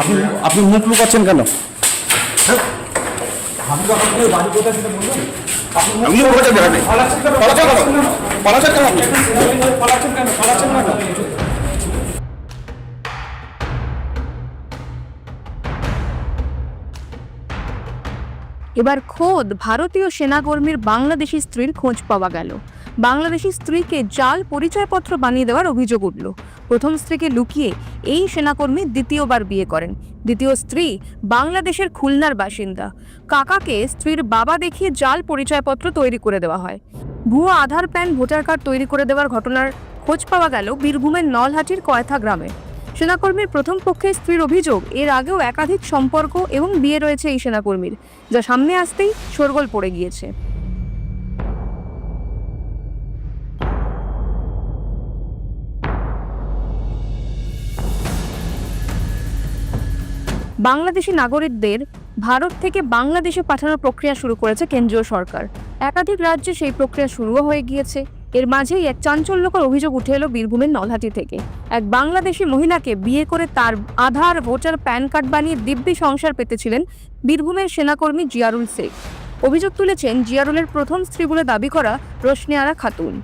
আপনি আপনি মুখ লুকাচ্ছেন কেন? আপনি কোথায় যাবেন পালাচ্ছেন কেন? পালাচ্ছেন কেন আপনি? এবার খোদ ভারতীয় সেনাকর্মীর বাংলাদেশি স্ত্রীর খোঁজ পাওয়া গেল। বাংলাদেশি স্ত্রীকে জাল পরিচয়পত্র বানিয়ে দেওয়ার অভিযোগ উঠল। প্রথম স্ত্রীকে লুকিয়ে এই সেনাকর্মী দ্বিতীয়বার বিয়ে করেন। দ্বিতীয় স্ত্রী বাংলাদেশের খুলনার বাসিন্দা। কাকাকে স্ত্রীর বাবা দেখিয়ে জাল পরিচয়পত্র তৈরি করে দেওয়া হয়। ভুয়ো আধার প্যান, ভোটার কার্ড তৈরি করে দেওয়ার ঘটনার খোঁজ পাওয়া গেল বীরভূমের নলহাটির কয়থা গ্রামে। সেনাকর্মীর প্রথম পক্ষে স্ত্রীর অভিযোগ, এর আগেও একাধিক সম্পর্ক এবং বিয়ে রয়েছে এই সেনাকর্মীর, যা সামনে আসতেই শোরগোল পড়ে গিয়েছে। বাংলাদেশি নাগরিকদের ভারত থেকে বাংলাদেশে পাঠানোর প্রক্রিয়া শুরু করেছে কেন্দ্রীয় সরকার। একাধিক রাজ্যে সেই প্রক্রিয়া শুরুও হয়ে গিয়েছে। এর মাঝেই এক চাঞ্চল্যকর অভিযোগ উঠে এলো বীরভূমের নলহাটি থেকে। এক বাংলাদেশি মহিলাকে বিয়ে করে তার আধার, ভোটার, প্যান কার্ড বানিয়ে দিব্যি সংসার পেতেছিলেন বীরভূমের সেনাকর্মী জিয়ারুল শেখ। অভিযোগ তুলেছেন, জিয়ারুলের প্রথম স্ত্রী বলে দাবি করা রোশনিয়ারা খাতুন।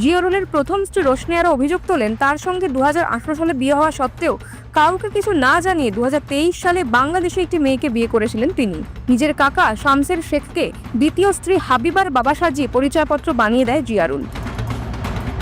জিয়ারুলের প্রথম স্ত্রী রোশনিয়ারা অভিযোগ তোলেন, তার সঙ্গে দু হাজার আঠারো সালে বিয়ে হওয়া সত্ত্বেও কাউকে কিছু না জানিয়ে দুহাজার তেইশ সালে বাংলাদেশে একটি মেয়েকে বিয়ে করেছিলেন তিনি। নিজের কাকা শামসের শেখকে দ্বিতীয় স্ত্রী হাবিবার বাবা সাজিয়ে পরিচয়পত্র বানিয়ে দেয় জিয়ারুল